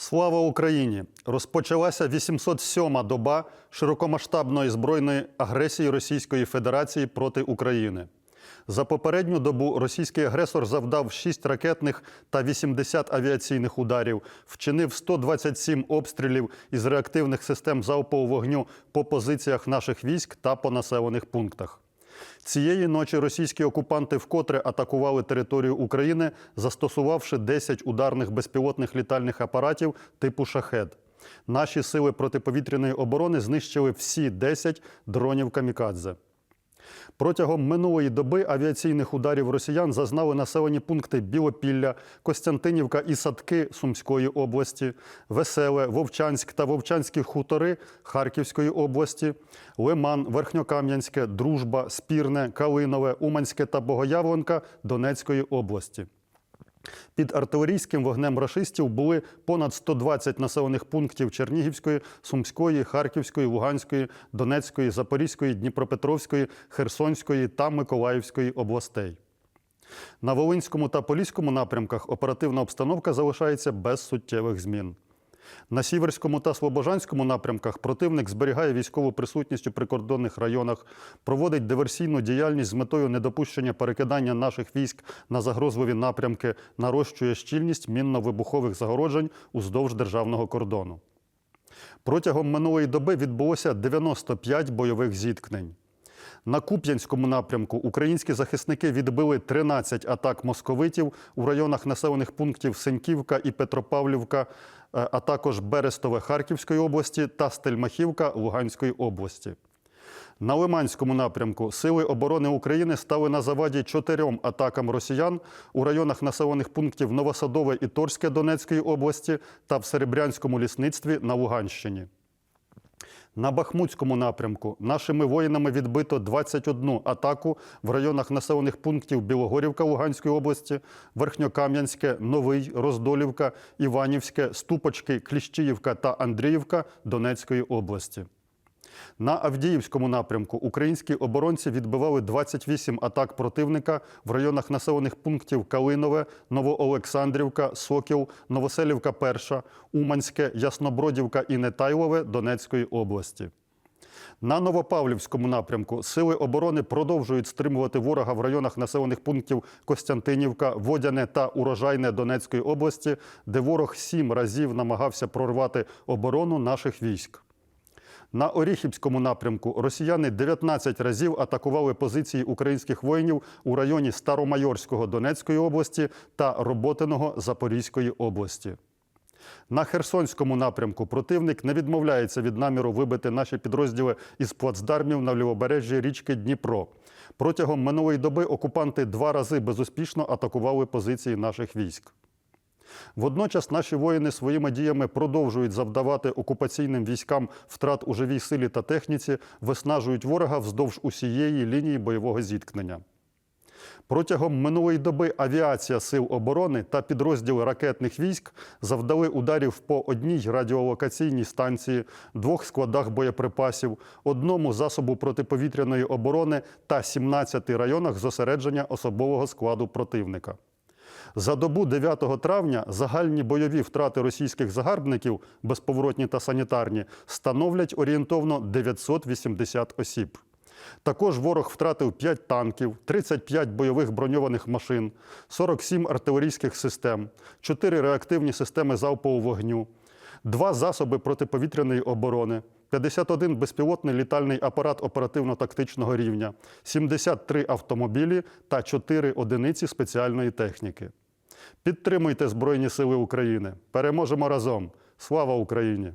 Слава Україні! Розпочалася 807-ма доба широкомасштабної збройної агресії Російської Федерації проти України. За попередню добу російський агресор завдав 6 ракетних та 80 авіаційних ударів, вчинив 127 обстрілів із реактивних систем залпового вогню по позиціях наших військ та по населених пунктах. Цієї ночі російські окупанти вкотре атакували територію України, застосувавши 10 ударних безпілотних літальних апаратів типу шахед. Наші сили протиповітряної оборони знищили всі 10 дронів камікадзе. Протягом минулої доби авіаційних ударів росіян зазнали населені пункти Білопілля, Костянтинівка і Садки Сумської області, Веселе, Вовчанськ та Вовчанські хутори Харківської області, Лиман, Верхньокам'янське, Дружба, Спірне, Калинове, Уманське та Богоявленка Донецької області. Під артилерійським вогнем рашистів були понад 120 населених пунктів Чернігівської, Сумської, Харківської, Луганської, Донецької, Запорізької, Дніпропетровської, Херсонської та Миколаївської областей. На Волинському та Поліському напрямках оперативна обстановка залишається без суттєвих змін. На Сіверському та Слобожанському напрямках противник зберігає військову присутність у прикордонних районах, проводить диверсійну діяльність з метою недопущення перекидання наших військ на загрозливі напрямки, нарощує щільність мінно-вибухових загороджень уздовж державного кордону. Протягом минулої доби відбулося 95 бойових зіткнень. На Куп'янському напрямку українські захисники відбили 13 атак московитів у районах населених пунктів Сеньківка і Петропавлівка, е, а також Берестове Харківської області та Стельмахівка Луганської області. На Лиманському напрямку Сили оборони України стали на заваді чотирьом атакам росіян у районах населених пунктів Новосадове і Торське Донецької області та в Серебрянському лісництві на Луганщині. На Бахмутському напрямку нашими воїнами відбито 21 атаку в районах населених пунктів Білогорівка Луганської області, Верхньокам'янське, Новий, Роздолівка, Іванівське, Ступочки, Кліщіївка та Андріївка Донецької області. На Авдіївському напрямку українські оборонці відбивали 28 атак противника в районах населених пунктів Калинове, Новоолександрівка, Сокіл, Новоселівка Перша, Уманське, Яснобродівка і Нетайлове Донецької області. На Новопавлівському напрямку сили оборони продовжують стримувати ворога в районах населених пунктів Костянтинівка, Водяне та Урожайне Донецької області, де ворог сім разів намагався прорвати оборону наших військ. На Оріхівському напрямку росіяни 19 разів атакували позиції українських воїнів у районі Старомайорського Донецької області та Роботиного Запорізької області. На Херсонському напрямку противник не відмовляється від наміру вибити наші підрозділи із плацдармів на лівобережжі річки Дніпро. Протягом минулої доби окупанти два рази безуспішно атакували позиції наших військ. Водночас наші воїни своїми діями продовжують завдавати окупаційним військам втрат у живій силі та техніці, виснажують ворога вздовж усієї лінії бойового зіткнення. Протягом минулої доби авіація сил оборони та підрозділи ракетних військ завдали ударів по одній радіолокаційній станції, двох складах боєприпасів, одному засобу протиповітряної оборони та 17 районах зосередження особового складу противника. За добу 9 травня загальні бойові втрати російських загарбників, безповоротні та санітарні, становлять орієнтовно 980 осіб. Також ворог втратив 5 танків, 35 бойових броньованих машин, 47 артилерійських систем, 4 реактивні системи залпового вогню, 2 засоби протиповітряної оборони, 51 безпілотний літальний апарат оперативно-тактичного рівня, 73 автомобілі та 4 одиниці спеціальної техніки. Підтримуйте Збройні Сили України. Переможемо разом. Слава Україні!